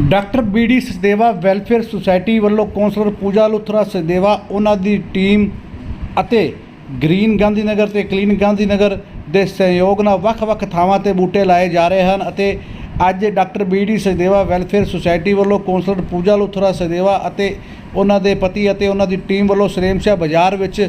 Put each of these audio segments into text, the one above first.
Doctor B D Sadeva welfare society ਵੱਲੋਂ councillor Pooja Luthra Sadeva ਉਹਨਾਂ ਦੀ ਟੀਮ ਅਤੇ ਗ੍ਰੀਨ ਗਾਂਧੀ ਨਗਰ ਤੇ ਕਲੀਨ ਗਾਂਧੀ ਨਗਰ ਦੇ ਸਹਿਯੋਗ ਨਾਲ ਵੱਖ-ਵੱਖ ਥਾਵਾਂ ਤੇ ਬੂਟੇ ਲਾਏ ਜਾ ਰਹੇ ਹਨ ਅਤੇ ਅੱਜ doctor B D Sadeva welfare society ਵੱਲੋਂ ਕੌਂਸਲਰ ਪੂਜਾ ਲੁਥਰਾ ਸਦੇਵਾ ਅਤੇ ਉਹਨਾਂ ਦੇ ਪਤੀ ਅਤੇ ਉਹਨਾਂ ਦੀ ਟੀਮ ਵੱਲੋਂ ਸਰੇਮਸ਼ਾ ਬਾਜ਼ਾਰ ਵਿੱਚ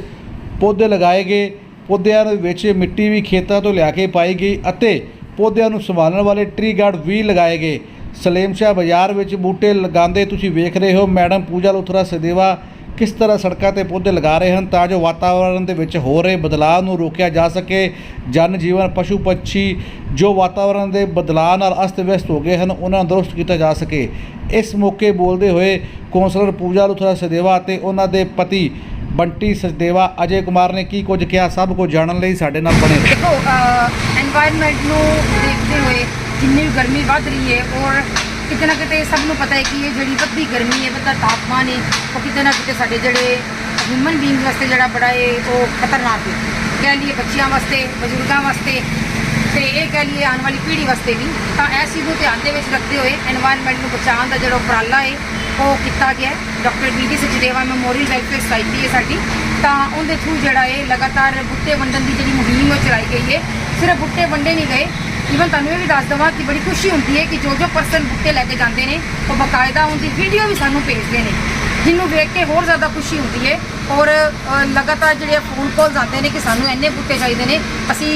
ਪੌਦੇ ਲਗਾਏ ਗਏ। ਪੌਦਿਆਂ ਵਿੱਚ ਮਿੱਟੀ ਵੀ ਖੇਤਾਂ ਤੋਂ ਲਿਆ ਕੇ ਪਾਈ ਗਈ ਅਤੇ ਪੌਦਿਆਂ ਨੂੰ ਸੰਭਾਲਣ ਵਾਲੇ ਟ੍ਰੀ ਗਾਰਡ ਵੀ ਲਗਾਏ ਗਏ। ਸਲੇਮ ਸ਼ਾਹ ਬਾਜ਼ਾਰ ਵਿੱਚ ਬੂਟੇ ਲਗਾਉਂਦੇ ਤੁਸੀਂ ਵੇਖ ਰਹੇ ਹੋ। ਮੈਡਮ ਪੂਜਾ ਲੋਥਰਾ ਸਦੇਵਾ ਕਿਸ ਤਰ੍ਹਾਂ ਸੜਕਾਂ ਤੇ ਪੌਦੇ ਲਗਾ ਰਹੇ ਹਨ ਤਾਂ ਜੋ ਵਾਤਾਵਰਣ ਦੇ ਵਿੱਚ ਹੋ ਰਹੇ ਬਦਲਾਅ ਨੂੰ ਰੋਕਿਆ ਜਾ ਸਕੇ। ਜਨ ਜੀਵਨ, ਪਸ਼ੂ ਪੰਛੀ ਜੋ ਵਾਤਾਵਰਣ ਦੇ ਬਦਲਾਅ ਨਾਲ ਅਸਤ-ਵਿਅਸਤ ਹੋ ਗਏ ਹਨ, ਉਹਨਾਂ ਨੂੰ ਦਰੁਸਤ ਕੀਤਾ ਜਾ ਸਕੇ। ਇਸ ਮੌਕੇ ਬੋਲਦੇ ਹੋਏ ਕੌਂਸਲਰ ਪੂਜਾ ਲੁਥਰਾ ਸਦੇਵਾ ਅਤੇ ਉਹਨਾਂ ਦੇ ਪਤੀ ਬੰਟੀ ਸਦੇਵਾ ਅਜੇ ਕੁਮਾਰ ਨੇ ਕੀ ਕੁਝ ਕਿਹਾ, ਸਭ ਕੁਝ ਜਾਣਨ ਲਈ ਸਾਡੇ ਨਾਲ ਬਣੇ ਦੇਖੋ এনवायरमेंट ਨੂੰ ਦੇਖਦੇ ਹੋਏ ਜਿੰਨੀ ਵੀ ਗਰਮੀ ਵੱਧ ਰਹੀ ਹੈ ਔਰ ਕਿਤੇ ਨਾ ਕਿਤੇ ਸਭ ਨੂੰ ਪਤਾ ਹੈ ਕਿ ਇਹ ਜਿਹੜੀ ਵੱਧਦੀ ਗਰਮੀ ਹੈ ਵੱਧਦਾ ਤਾਪਮਾਨ ਹੈ, ਉਹ ਕਿਤੇ ਨਾ ਕਿਤੇ ਸਾਡੇ ਜਿਹੜੇ ਹਿਊਮਨ ਬੀਇੰਗ ਵਾਸਤੇ ਜਿਹੜਾ ਬੜਾ ਹੈ ਉਹ ਖਤਰਨਾਕ ਹੈ। ਕਹਿ ਲਈਏ ਬੱਚਿਆਂ ਵਾਸਤੇ, ਬਜ਼ੁਰਗਾਂ ਵਾਸਤੇ ਤੇ ਇਹ ਕਹਿ ਲਈਏ ਆਉਣ ਵਾਲੀ ਪੀੜ੍ਹੀ ਵਾਸਤੇ ਵੀ। ਤਾਂ ਇਸ ਚੀਜ਼ ਨੂੰ ਧਿਆਨ ਦੇ ਵਿੱਚ ਰੱਖਦੇ ਹੋਏ এনवायरमेंट ਨੂੰ ਬਚਾਉਣ ਦਾ ਜਿਹੜਾ ਉਪਰਾਲਾ ਹੈ, ਉਹ ਕੀਤਾ ਗਿਆ doctor B D Sachdeva memorial welfare society ਹੈ ਸਾਡੀ। ਤਾਂ ਉਹਦੇ ਥਰੂ ਜਿਹੜਾ ਇਹ ਲਗਾਤਾਰ ਬੁੱਟੇ ਵੰਡਣ ਦੀ ਜਿਹੜੀ ਮੁਹਿੰਮ ਉਹ ਚਲਾਈ ਗਈ ਹੈ। ਸਿਰਫ ਬੁੱਟੇ ਵੰਡੇ ਨਹੀਂ ਗਏ ਇਵਨ ਤੁਹਾਨੂੰ ਇਹ ਵੀ ਦੱਸ ਦਵਾਂ ਕਿ ਬੜੀ ਖੁਸ਼ੀ ਹੁੰਦੀ ਹੈ ਕਿ ਜੋ ਜੋ ਪਰਸਨ ਬੁੱਟੇ ਲੈ ਕੇ ਜਾਂਦੇ ਨੇ ਉਹ ਬਕਾਇਦਾ ਉਹਦੀ ਵੀਡੀਓ ਵੀ ਸਾਨੂੰ ਭੇਜਦੇ ਨੇ ਜਿਹਨੂੰ ਵੇਖ ਕੇ ਹੋਰ ਜ਼ਿਆਦਾ ਖੁਸ਼ੀ ਹੁੰਦੀ ਹੈ। ਔਰ ਲਗਾਤਾਰ ਜਿਹੜੇ ਫੋਨ ਕਾਲਸ ਆਉਂਦੇ ਨੇ ਕਿ ਸਾਨੂੰ ਇੰਨੇ ਬੁੱਟੇ ਚਾਹੀਦੇ ਨੇ ਅਸੀਂ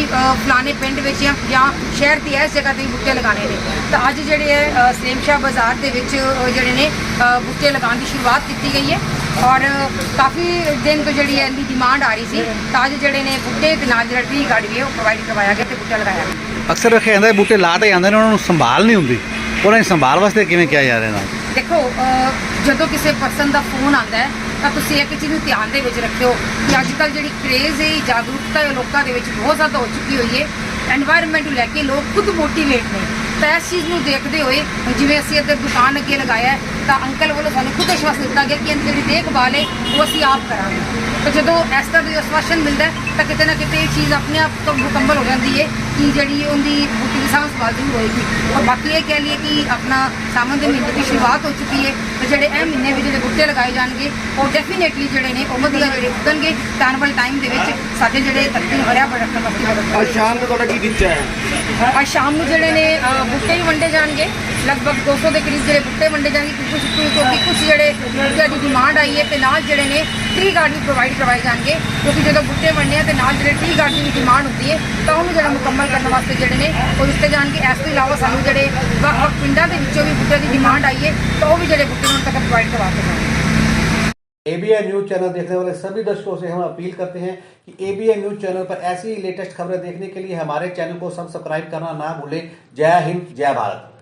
ਫਲਾਣੇ ਪਿੰਡ ਵਿੱਚ ਜਾਂ ਸ਼ਹਿਰ ਦੀ ਇਸ ਜਗ੍ਹਾ ਤੇ ਵੀ ਬੁੱਟੇ ਲਗਾਣੇ ਨੇ। ਤਾਂ ਅੱਜ ਜਿਹੜੇ ਹੈ ਅ, ਸ਼ਾਹ ਬਾਜ਼ਾਰ ਦੇ ਵਿੱਚ ਜਿਹੜੇ ਨੇ ਅ, ਬੁੱਟੇ ਲਗਾਉਣ ਦੀ ਸ਼ੁਰੂਆਤ ਕੀਤੀ ਗਈ ਹੈ। ਔਰ ਕਾਫੀ ਦਿਨ ਤੋਂ ਜਿਹੜੀ ਹੈ ਇਹਦੀ ਡਿਮਾਂਡ ਆ ਰਹੀ ਸੀ ਤਾਂ ਅੱਜ ਜਿਹੜੇ ਨੇ ਬੁੱਟੇ ਤੇ ਨਾਲ ਜਿਹੜਾ ਟ੍ਰੀ ਗਾਰਡ ਹੈ ਉਹ ਪ੍ਰੋਵਾਈਡ ਕਰਵਾਇਆ ਗਿਆ ਤੇ ਬੁੱਟਾ ਲਗਾਇਆ ਗਿਆ। ਅਕਸਰ ਰੱਖਿਆ ਜਾਂਦਾ ਬੂਟੇ ਲਾ ਤਾਂ ਜਾਂਦੇ ਨੇ, ਉਹਨਾਂ ਨੂੰ ਸੰਭਾਲ ਨਹੀਂ ਹੁੰਦੀ। ਉਹਨਾਂ ਦੀ ਸੰਭਾਲ ਵਾਸਤੇ ਕਿਵੇਂ ਕਿਹਾ ਜਾ ਰਿਹਾ ਦੇਖੋ ਜਦੋਂ ਕਿਸੇ ਪਰਸਨ ਦਾ ਫੋਨ ਆਉਂਦਾ ਹੈ, ਤਾਂ ਤੁਸੀਂ ਇੱਕ ਚੀਜ਼ ਨੂੰ ਧਿਆਨ ਦੇ ਵਿੱਚ ਰੱਖਿਓ ਕਿ ਅੱਜ ਕੱਲ ਜਿਹੜੀ ਕ੍ਰੇਜ਼ ਹੈ, ਜਾਗਰੂਕਤਾ ਹੈ ਲੋਕਾਂ ਦੇ ਵਿੱਚ ਬਹੁਤ ਜ਼ਿਆਦਾ ਹੋ ਚੁੱਕੀ ਹੋਈ ਹੈ। ਐਨਵਾਇਰਨਮੈਂਟ ਨੂੰ ਲੈ ਕੇ ਲੋਕ ਖੁਦ ਮੋਟੀਵੇਟ ਨੇ। ਤਾਂ ਇਸ ਚੀਜ਼ ਨੂੰ ਦੇਖਦੇ ਹੋਏ, ਜਿਵੇਂ ਅਸੀਂ ਇੱਧਰ ਦੁਕਾਨ ਅੱਗੇ ਲਗਾਇਆ ਤਾਂ ਅੰਕਲ ਵੱਲੋਂ ਸਾਨੂੰ ਖੁਦ ਵਿਸ਼ਵਾਸ ਦਿੱਤਾ ਗਿਆ ਕਿ ਇਹਨਾਂ ਦੀ ਦੇਖਭਾਲ ਹੈ ਉਹ ਅਸੀਂ ਆਪ ਕਰਾਂਗੇ। ਤਾਂ ਜਦੋਂ ਇਸ ਤਰ੍ਹਾਂ ਦਾ ਵਿਸ਼ਵਾਸਨ ਮਿਲਦਾ ਹੈ, ਤਾਂ ਕਿਤੇ ਨਾ ਕਿਤੇ ਇਹ ਚੀਜ਼ ਆਪਣੇ ਆਪ ਤੋਂ ਮੁਕੰਮਲ ਹੋ ਜਾਂਦੀ ਹੈ ਕਿ ਜਿਹੜੀ ਉਹਦੀ ਬੂਟੀ ਦੀ ਸੰਭਾਲ ਜ਼ਰੂਰ ਹੋਏਗੀ। ਔਰ ਬਾਕੀ ਇਹ ਕਹਿ ਲਈਏ ਕਿ ਆਪਣਾ ਸਾਵਣ ਦੇ ਮਹੀਨੇ ਦੀ ਸ਼ੁਰੂਆਤ ਹੋ ਚੁੱਕੀ ਹੈ ਤੇ ਜਿਹੜੇ ਇਹ ਮਹੀਨੇ ਵਿੱਚ ਜਿਹੜੇ ਬੂਟੇ ਲਗਾਏ ਜਾਣਗੇ ਉਹ ਡੈਫੀਨੇਟਲੀ ਜਿਹੜੇ ਨੇ ਉਹ ਵਧੀਆ ਜਿਹੜੇ ਉੱਗਣਗੇ ਤਾਂ ਵਾਲੇ ਟਾਈਮ ਦੇ ਵਿੱਚ ਸਾਡੇ ਜਿਹੜੇ ਧਰਤੀ ਨੂੰ ਹਰਿਆ ਭਰਿਆ ਰੱਖਣ ਵਾਸਤੇ ਅੱਜ ਸ਼ਾਮ ਨੂੰ ਤੁਹਾਡਾ ਕੀ ਟੀਚਾ ਹੈ? ਅੱਜ ਸ਼ਾਮ ਨੂੰ ਜਿਹੜੇ ਨੇ ਬੂਟੇ ਵੀ ਵੰਡੇ ਜਾਣਗੇ। ਲਗਭਗ 200 ਦੇ ਕਰੀਬ ਜਿਹੜੇ ਬੂਟੇ ਵੰਡੇ ਜਾਣਗੇ ਕੁਝ ਕੁਝ ਕਿਉਂਕਿ ਕੁਝ ਜਿਹੜੇ ਬੂਟਿਆਂ ਦੀ ਡਿਮਾਂਡ ਆਈ ਹੈ ਤੇ ਨਾਲ ਜਿਹੜੇ ਨੇ ਟ੍ਰੀ ਗਾਰਡ ਵੀ ਪ੍ਰੋਵਾਈਡ ਕਰਵਾਏ ਜਾਣਗੇ ਕਿਉਂਕਿ ਜਦੋਂ ਬੂਟੇ ਵੰਡਨੇ ਆ ਤੇ ਨਾਲ ਜਿਹੜੇ ਟ੍ਰੀ ਗਾਰਡ ਦੀ ਵੀ ਡਿਮਾਂਡ ਹੁੰਦੀ ਹੈ ਤਾਂ ਉਹਨੂੰ ਜਿਹੜਾ ਮੁਕੰਮਲ ਕਰਨ ਵਾਸਤੇ ਜਿਹੜੇ ਨੇ ਉਹ ਦਿੱਤੇ ਜਾਣਗੇ ਇਸ ਤੋਂ ਇਲਾਵਾ ਸਾਨੂੰ ਜਿਹੜੇ ਵੱਖ-ਵੱਖ ਪਿੰਡਾਂ ਦੇ ਵਿੱਚੋਂ ਵੀ ਬੂਟਿਆਂ ਦੀ ਡਿਮਾਂਡ ਆਈ ਹੈ ਤਾਂ ਉਹ ਵੀ ਜਿਹੜੇ ਬੂਟੇ ਹੁਣ ਤੱਕ ਪ੍ਰੋਵਾਈਡ ਕਰਵਾ ਕੇ ਜਾਣਗੇ एबीएन न्यूज चैनल देखने वाले सभी दर्शकों से हम अपील करते हैं कि एबीएन न्यूज चैनल पर ऐसी ही लेटेस्ट खबरें देखने के लिए हमारे चैनल को सब्सक्राइब करना ना भूलें जय हिंद जय भारत